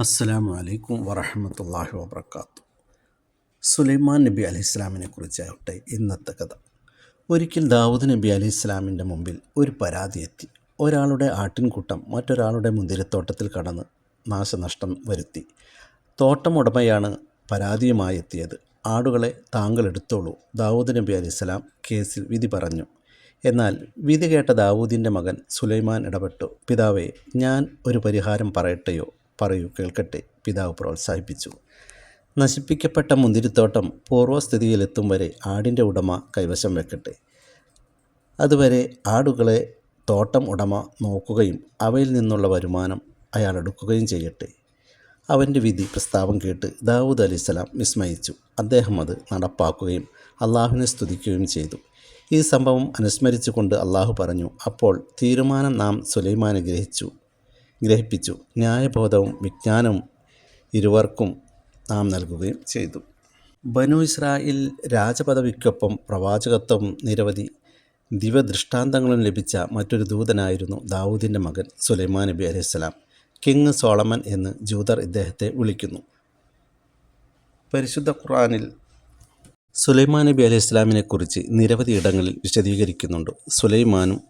അസ്സലാമു അലൈക്കും വറഹമത്തല്ലാഹി വബർക്കാത്തു സുലൈമാൻ നബി അലി ഇസ്ലാമിനെ കുറിച്ചാകട്ടെ ഇന്നത്തെ കഥ. ഒരിക്കൽ ദാവൂദ് നബി അലി ഇസ്ലാമിന്റെ മുമ്പിൽ ഒരു പരാതി എത്തി. ഒരാളുടെ ആട്ടിൻകൂട്ടം മറ്റൊരാളുടെ മുന്തിരിത്തോട്ടത്തിൽ കടന്ന് നാശനഷ്ടം വരുത്തി. തോട്ടമുടമയാണ് പരാതിയുമായി എത്തിയത്. ആടുകളെ താങ്കൾ എടുത്തോളൂ ദാവൂദ് നബി അലി ഇസ്ലാം കേസിൽ വിധി പറഞ്ഞു. എന്നാൽ വിധി കേട്ട ദാവൂദിന്റെ മകൻ സുലൈമാൻ ഇടപെട്ടു. പിതാവേ ഞാൻ ഒരു പരിഹാരം പറയട്ടെയോ? പറയൂ കേൾക്കട്ടെ. പിതാവ് പ്രോത്സാഹിപ്പിച്ചു. നശിപ്പിക്കപ്പെട്ട മുന്തിരിത്തോട്ടം പൂർവസ്ഥിതിയിലെത്തും വരെ ആടിന്റെ ഉടമ കൈവശം വെക്കട്ടെ. അതുവരെ ആടുകളെ തോട്ടം ഉടമ നോക്കുകയും അവയിൽ നിന്നുള്ള വരുമാനം അയാൾ എടുക്കുകയും ചെയ്യട്ടെ. അവന്റെ വിധി പ്രസ്താവം കേട്ട് ദാവൂദ് അലിസ്ലാം വിസ്മയിച്ചു. അദ്ദേഹം അത് നടപ്പാക്കുകയും അള്ളാഹുവിനെ സ്തുതിക്കുകയും ചെയ്തു. ഈ സംഭവം അനുസ്മരിച്ചുകൊണ്ട് അള്ളാഹു പറഞ്ഞു അപ്പോൾ തീരുമാനം നാം സുലൈമാനെ ഗ്രഹിച്ചു. ഗ്രഹിപ്പിച്ചു. ന്യായബോധവും വിജ്ഞാനവും ഇരുവർക്കും നാം നൽകുകയും ചെയ്തു. ബനു ഇസ്രായേൽ രാജപദവിക്കൊപ്പം പ്രവാചകത്വം നിരവധി ദിവദൃഷ്ടാന്തങ്ങളും ലഭിച്ച മറ്റൊരു ദൂതനായിരുന്നു ദാവൂദിന്റെ മകൻ സുലൈമാൻ നബി അലൈഹിസ്സലാം കിങ് സോളമൻ എന്ന് ജൂതർ ഇദ്ദേഹത്തെ വിളിക്കുന്നു. പരിശുദ്ധ ഖുറാനിൽ സുലൈമാൻ നബി അലൈഹി ഇസ്ലാമിനെക്കുറിച്ച് നിരവധി ഇടങ്ങളിൽ വിശദീകരിക്കുന്നുണ്ട്. സുലൈമാനും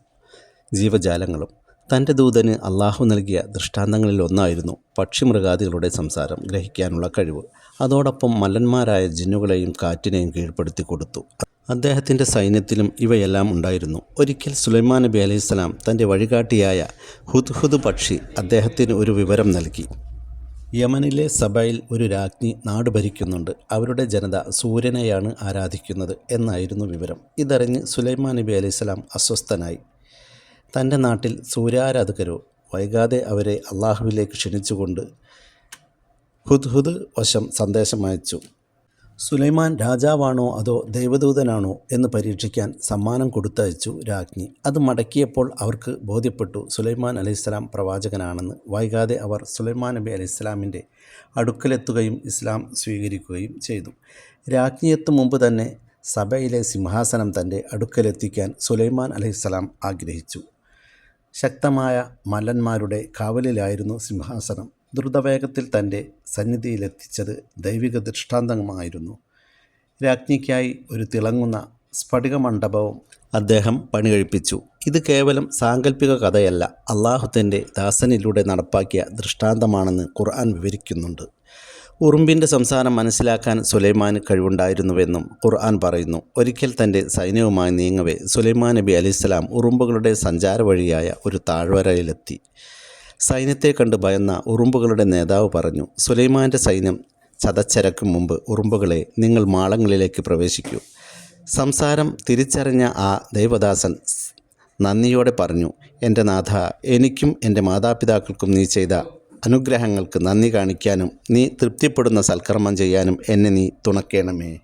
ജീവജാലങ്ങളും തന്റെ ദൂതന് അള്ളാഹു നൽകിയ ദൃഷ്ടാന്തങ്ങളിൽ ഒന്നായിരുന്നു പക്ഷിമൃഗാദികളുടെ സംസാരം ഗ്രഹിക്കാനുള്ള കഴിവ്. അതോടൊപ്പം മല്ലന്മാരായ ജിന്നുകളെയും കാറ്റിനെയും കീഴ്പ്പെടുത്തി കൊടുത്തു. അദ്ദേഹത്തിന്റെ സൈന്യത്തിലും ഇവയെല്ലാം ഉണ്ടായിരുന്നു. ഒരിക്കൽ സുലൈമാൻ നബി അലൈഹിസ്സലാം തന്റെ വഴികാട്ടിയായ ഹുദ്ഹുദ് പക്ഷി അദ്ദേഹത്തിന് ഒരു വിവരം നൽകി. യമനിലെ സഭയിൽ ഒരു രാജ്ഞി നാട് ഭരിക്കുന്നുണ്ട്. അവരുടെ ജനത സൂര്യനെയാണ് ആരാധിക്കുന്നത് എന്നായിരുന്നു വിവരം. ഇതറിഞ്ഞ് സുലൈമാൻ നബി അലൈഹിസ്സലാം അസ്വസ്ഥനായി. തന്റെ നാട്ടിൽ സൂര്യാരാധകരോ വൈകാതെ അവരെ അള്ളാഹുവിലേക്ക് ക്ഷണിച്ചുകൊണ്ട് ഹുദ്ഹുദ് വശം സന്ദേശം അയച്ചു. സുലൈമാൻ രാജാവാണോ അതോ ദൈവദൂതനാണോ എന്ന് പരീക്ഷിക്കാൻ സമ്മാനം കൊടുത്തയച്ചു രാജ്ഞി. അത് മടക്കിയപ്പോൾ അവർക്ക് ബോധ്യപ്പെട്ടു സുലൈമാൻ അലൈഹിസ്സലാം പ്രവാചകനാണെന്ന്. വൈകാതെ അവർ സുലൈമാൻ നബി അലൈഹിസ്സലാമിന്റെ അടുക്കലെത്തുകയും ഇസ്ലാം സ്വീകരിക്കുകയും ചെയ്തു. രാജ്ഞിയെത്തും മുമ്പ് തന്നെ സഭയിലെ സിംഹാസനം തന്റെ അടുക്കലെത്തിക്കാൻ സുലൈമാൻ അലൈഹിസ്സലാം ആഗ്രഹിച്ചു. ശക്തമായ മലന്മാരുടെ കാവലിലായിരുന്നു സിംഹാസനം. ദ്രുതവേഗത്തിൽ തന്റെ സന്നിധിയിലെത്തിച്ചത് ദൈവിക ദൃഷ്ടാന്തമായിരുന്നു. രാജ്ഞിക്കായി ഒരു തിളങ്ങുന്ന സ്ഫടിക മണ്ഡപവും അദ്ദേഹം പണി കഴിപ്പിച്ചു ഇത് കേവലം സാങ്കല്പിക കഥയല്ല അള്ളാഹുത്തിന്റെ ദാസനിലൂടെ നടപ്പാക്കിയ ദൃഷ്ടാന്തമാണെന്ന് ഖുർആൻ വിവരിക്കുന്നുണ്ട്. ഉറുമ്പിന്റെ സംസാരം മനസ്സിലാക്കാൻ സുലൈമാന് കഴിവുണ്ടായിരുന്നുവെന്നും ഖുർആൻ പറയുന്നു. ഒരിക്കൽ തന്റെ സൈന്യവുമായി നീങ്ങവേ സുലൈമാൻ നബി അലിസ്ലാം ഉറുമ്പുകളുടെ സഞ്ചാര വഴിയായ ഒരു താഴ്വരയിലെത്തി. സൈന്യത്തെ കണ്ട് ഭയന്ന ഉറുമ്പുകളുടെ നേതാവ് പറഞ്ഞു സുലൈമാന്റെ സൈന്യം ചതച്ചരക്കും മുമ്പ് ഉറുമ്പുകളെ നിങ്ങൾ മാളങ്ങളിലേക്ക് പ്രവേശിക്കൂ സംസാരം തിരിച്ചറിഞ്ഞ ആ ദൈവദാസൻ നന്ദിയോടെ പറഞ്ഞു എന്റെ നാഥ എനിക്കും എന്റെ മാതാപിതാക്കൾക്കും നീ ചെയ്ത അനുഗ്രഹങ്ങൾക്ക് നന്ദി കാണിക്കാനും നീ തൃപ്തിപ്പെടുന്ന സൽക്കർമ്മം ചെയ്യാനും എന്നെ നീ തുണക്കേണമേ.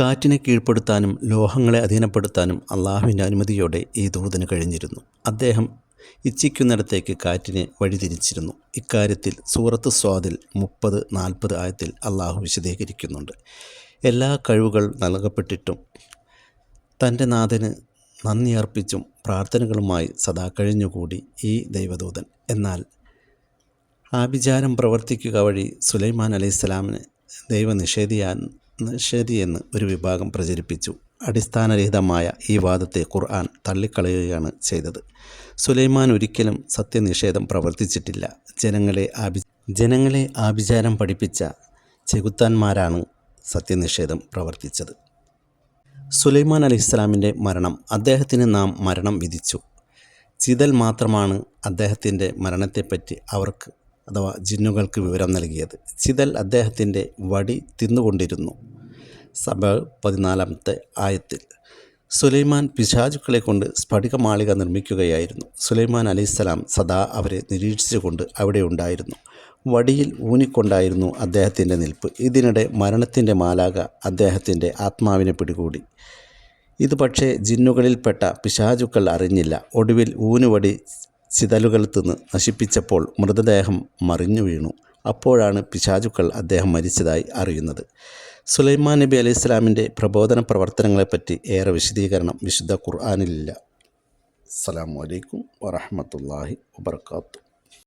കാറ്റിനെ കീഴ്പ്പെടുത്താനും ലോഹങ്ങളെ അധീനപ്പെടുത്താനും അള്ളാഹുവിന്റെ അനുമതിയോടെ ഈ ദൂതന് കഴിഞ്ഞിരുന്നു. അദ്ദേഹം ഇച്ഛിക്കുന്നിടത്തേക്ക് കാറ്റിനെ വഴിതിരിച്ചിരുന്നു. ഇക്കാര്യത്തിൽ സൂറത്ത് സ്വാദിൽ മുപ്പത് നാൽപ്പത് ആയത്തിൽ അള്ളാഹു വിശദീകരിക്കുന്നുണ്ട്. എല്ലാ കഴിവുകൾ നൽകപ്പെട്ടിട്ടും തന്റെ നാഥന് നന്ദി അർപ്പിച്ചും പ്രാർത്ഥനകളുമായി സദാ കഴിഞ്ഞുകൂടി ഈ ദൈവദൂതൻ. എന്നാൽ ആഭിചാരം പ്രവർത്തിക്കുക വഴി സുലൈമാൻ അലൈഹിസ്സലാമിന് ദൈവനിഷേധിയാൻ നിഷേധിയെന്ന് ഒരു വിഭാഗം പ്രചരിപ്പിച്ചു. അടിസ്ഥാനരഹിതമായ ഈ വാദത്തെ ഖുർആൻ തള്ളിക്കളയുകയാണ് ചെയ്തത്. സുലൈമാൻ ഒരിക്കലും സത്യനിഷേധം പ്രവർത്തിച്ചിട്ടില്ല. ജനങ്ങളെ ആഭി ജനങ്ങളെ ആഭിചാരം പഠിപ്പിച്ച ചെകുത്താന്മാരാണ് സത്യനിഷേധം പ്രവർത്തിച്ചത്. സുലൈമാൻ അലി ഇസ്ലാമിന്റെ മരണം അദ്ദേഹത്തിന് നാം മരണം വിധിച്ചു. ചിതൽ മാത്രമാണ് അദ്ദേഹത്തിന്റെ മരണത്തെപ്പറ്റി അവർക്ക് അഥവാ ജിന്നുകൾക്ക് വിവരം നൽകിയത്. ചിതൽ അദ്ദേഹത്തിന്റെ വടി തിന്നുകൊണ്ടിരുന്നു. സഭ പതിനാലാമത്തെ ആയത്തിൽ സുലൈമാൻ പിശാചുക്കളെ കൊണ്ട് സ്ഫടികമാളിക നിർമ്മിക്കുകയായിരുന്നു. സുലൈമാൻ അലൈഹിസ്സലാം സദാ അവരെ നിരീക്ഷിച്ചുകൊണ്ട് അവിടെ ഉണ്ടായിരുന്നു. വടിയിൽ ഊന്നിക്കൊണ്ടായിരുന്നു അദ്ദേഹത്തിന്റെ നിൽപ്പ്. ഇതിനിടെ മരണത്തിന്റെ മാലാക അദ്ദേഹത്തിന്റെ ആത്മാവിനെ പിടികൂടി. ഇത് പക്ഷേ ജിന്നുകളിൽപ്പെട്ട പിശാചുക്കൾ അറിഞ്ഞില്ല. ഒടുവിൽ ഊനുവടി ചിതലുകൾ തിന്ന് നശിപ്പിച്ചപ്പോൾ മൃതദേഹം മറിഞ്ഞു വീണു. അപ്പോഴാണ് പിശാചുക്കൾ അദ്ദേഹം മരിച്ചതായി അറിയുന്നത്. സുലൈമാൻ നബി അലൈഹി ഇസ്ലാമിന്റെ പ്രബോധന പ്രവർത്തനങ്ങളെപ്പറ്റി ഏറെ വിശദീകരണം വിശുദ്ധ ഖുർആാനിലില്ല. അസ്സാം വലൈക്കും വറഹമത്തല്ലാഹി വാത്തു